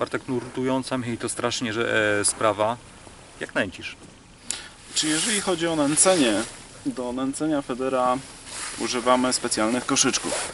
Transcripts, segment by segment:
ekscytująca mnie i to strasznie że, e, sprawa. Jak nęcisz? Czy jeżeli chodzi o nęcenie, do nęcenia federa używamy specjalnych koszyczków.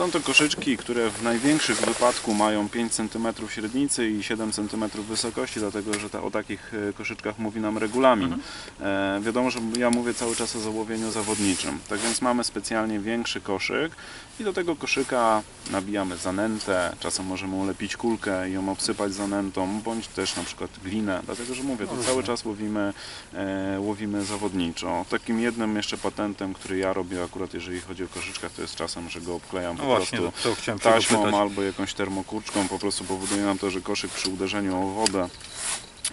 Są to koszyczki, które w największych wypadku mają 5 cm średnicy i 7 cm wysokości, dlatego że ta, o takich e, koszyczkach mówi nam regulamin. E, wiadomo, że ja mówię cały czas o załowieniu zawodniczym. Tak więc mamy specjalnie większy koszyk i do tego koszyka nabijamy zanętę, czasem możemy ulepić kulkę i ją obsypać zanętą, bądź też na przykład glinę, dlatego że mówię, to cały czas łowimy, e, łowimy zawodniczo. Takim jednym jeszcze patentem, który ja robię akurat jeżeli chodzi o koszyczkach, to jest czasem, że go obklejam No po właśnie, prostu to, to chciałem taśmą albo jakąś termokurczką, po prostu powoduje nam to, że koszyk przy uderzeniu o wodę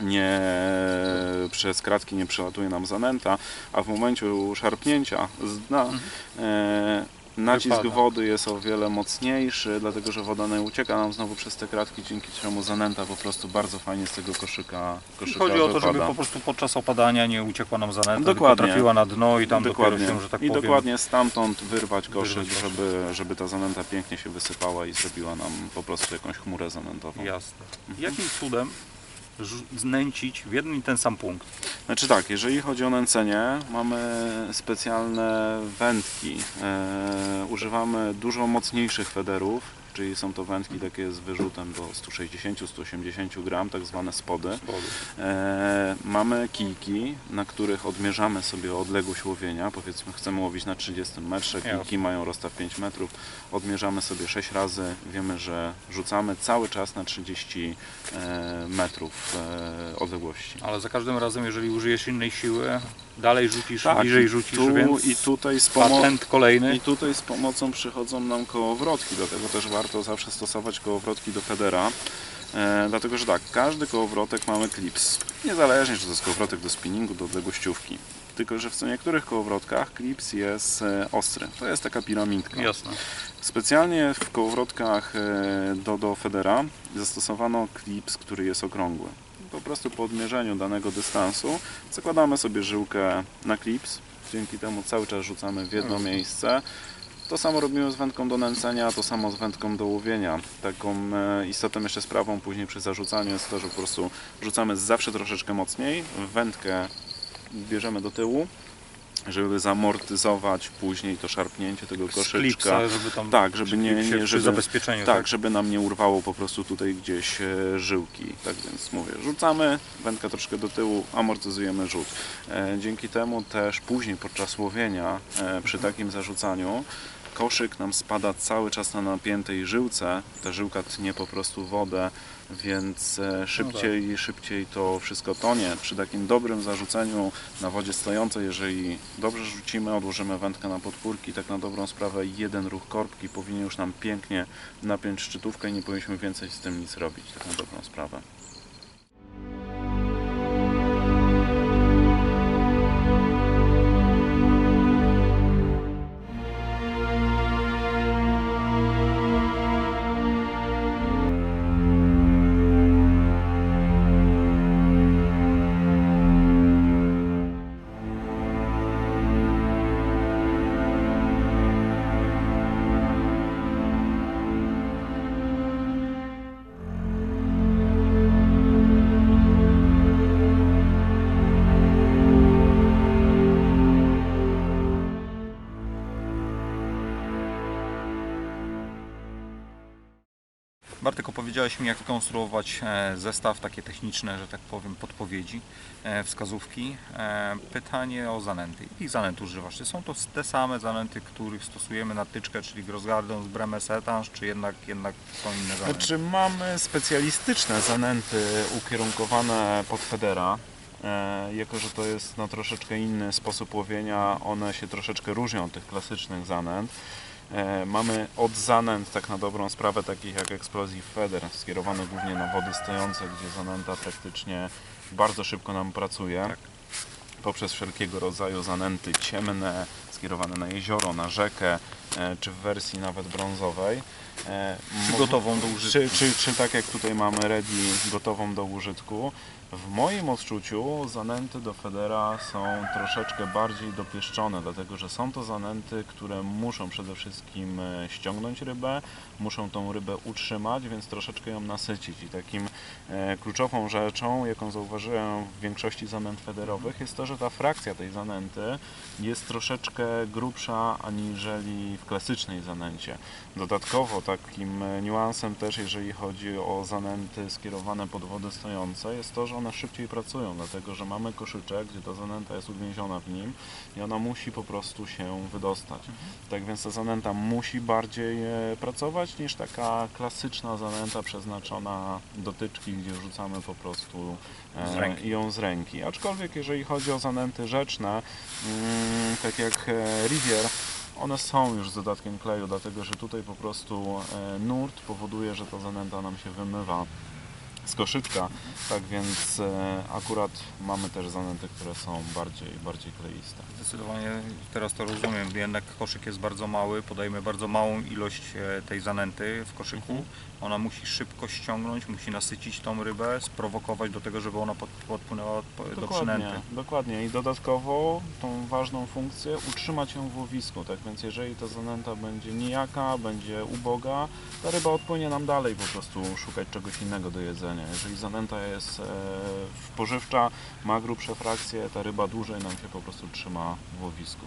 nie przez kratki nie przelatuje nam zanęta, a w momencie szarpnięcia z dna e, nacisk Wypada. wody jest o wiele mocniejszy, dlatego że woda nie ucieka nam znowu przez te kratki, dzięki czemu zanęta po prostu bardzo fajnie z tego koszyka, koszyka Chodzi o to, żeby wypada. po prostu podczas opadania nie uciekła nam zanęta, Dokładnie. trafiła na dno i tam dokładnie. dopiero się, że tak I powiem, dokładnie stamtąd wyrwać koszyk, Wyrwać. Żeby, żeby ta zanęta pięknie się wysypała i zrobiła nam po prostu jakąś chmurę zanętową. jasne. Jakim cudem znęcić w jeden i ten sam punkt? Znaczy tak, jeżeli chodzi o nęcenie, mamy specjalne wędki. E, używamy dużo mocniejszych federów, czyli są to wędki takie z wyrzutem do 160-180 gram, tak zwane spody. E, mamy kijki, na których odmierzamy sobie odległość łowienia. Powiedzmy, chcemy łowić na 30 metrze, kijki mają rozstaw 5 metrów. Odmierzamy sobie 6 razy. Wiemy, że rzucamy cały czas na 30 e, metrów e, odległości. Ale za każdym razem, jeżeli użyjesz innej siły, dalej rzucisz, Tak, bliżej rzucisz, tu, więc i tutaj z pomocą patent kolejny. i tutaj z pomocą przychodzą nam kołowrotki, dlatego też warto zawsze stosować kołowrotki do federa. E, dlatego, że tak, każdy kołowrotek mamy klips. Niezależnie, czy to jest kołowrotek do spinningu, do odległościówki. Tylko, że w niektórych kołowrotkach klips jest e, ostry. To jest taka piramidka. Jasne. Specjalnie w kołowrotkach e, do, do federa zastosowano klips, który jest okrągły. Po prostu po odmierzeniu danego dystansu zakładamy sobie żyłkę na klips. Dzięki temu cały czas rzucamy w jedno Jasne. miejsce. To samo robimy z wędką do nęcenia, to samo z wędką do łowienia. Taką e, istotną jeszcze sprawą później przy zarzucaniu jest to, że po prostu rzucamy zawsze troszeczkę mocniej. Wędkę bierzemy do tyłu, żeby zamortyzować później to szarpnięcie tego koszyczka. klipsa, żeby tam Tak, żeby nie, nie żeby, zabezpieczeniu. tak, żeby nam nie urwało po prostu tutaj gdzieś e, żyłki. Tak więc mówię, rzucamy, wędkę troszkę do tyłu, amortyzujemy rzut. E, Dzięki temu też później podczas łowienia przy takim zarzucaniu koszyk nam spada cały czas na napiętej żyłce. Ta żyłka tnie po prostu wodę, więc e, szybciej, szybciej to wszystko tonie. Przy takim dobrym zarzuceniu na wodzie stojącej, jeżeli dobrze rzucimy, odłożymy wędkę na podpórki, tak na dobrą sprawę jeden ruch korbki powinien już nam pięknie napiąć szczytówkę i nie powinniśmy więcej z tym nic robić, tak na dobrą sprawę. Bartek, opowiedziałeś mi, jak skonstruować e, zestaw, takie techniczne, że tak powiem, podpowiedzi, e, wskazówki. E, Pytanie o zanęty. Jakich zanęt używasz? Czy są to te same zanęty, których stosujemy na tyczkę, czyli Grossgarden z Bremes Etange, czy jednak, jednak są inne zanęty? Znaczy mamy specjalistyczne zanęty ukierunkowane pod federa. Jako, że to jest no, troszeczkę inny sposób łowienia, one się troszeczkę różnią od tych klasycznych zanęt. E, mamy od zanęt, tak na dobrą sprawę, takich jak Explosive Feather, skierowane głównie na wody stojące, gdzie zanęta praktycznie bardzo szybko nam pracuje. Tak. Poprzez wszelkiego rodzaju zanęty ciemne, skierowane na jezioro, na rzekę, e, czy w wersji nawet brązowej. E, Czy mo- gotową do użytku? czy, czy, czy tak jak tutaj mamy ready gotową do użytku. W moim odczuciu zanęty do federa są troszeczkę bardziej dopieszczone, dlatego że są to zanęty, które muszą przede wszystkim e, ściągnąć rybę, muszą tą rybę utrzymać, więc troszeczkę ją nasycić. I takim e, kluczową rzeczą, jaką zauważyłem w większości zanęt federowych, jest to, że ta frakcja tej zanęty jest troszeczkę grubsza aniżeli w klasycznej zanęcie. Dodatkowo takim e, niuansem też, jeżeli chodzi o zanęty skierowane pod wody stojące, jest to, że one szybciej pracują, dlatego że mamy koszyczek, gdzie ta zanęta jest uwięziona w nim i ona musi po prostu się wydostać. Tak więc ta zanęta musi bardziej e, pracować niż taka klasyczna zanęta przeznaczona do tyczki, gdzie rzucamy po prostu e, Z ją z ręki. Aczkolwiek jeżeli chodzi o zanęty rzeczne, mm, tak jak Rivier, one są już z dodatkiem kleju, dlatego że tutaj po prostu e, nurt powoduje, że ta zanęta nam się wymywa z tak więc e, akurat mamy też zanęty, które są bardziej, bardziej kleiste. Zdecydowanie teraz to rozumiem. Jednak koszyk jest bardzo mały, podajemy bardzo małą ilość e, tej zanęty w koszyku. Mhm. Ona musi szybko ściągnąć, musi nasycić tą rybę, sprowokować do tego, żeby ona pod, podpłynęła po- do przynęty. dokładnie i dodatkowo tą ważną funkcję utrzymać ją w łowisku, tak więc jeżeli ta zanęta będzie nijaka, będzie uboga, ta ryba odpłynie nam dalej po prostu szukać czegoś innego do jedzenia. Jeżeli zanęta jest e, spożywcza, ma grubsze frakcje, ta ryba dłużej nam się po prostu trzyma w łowisku.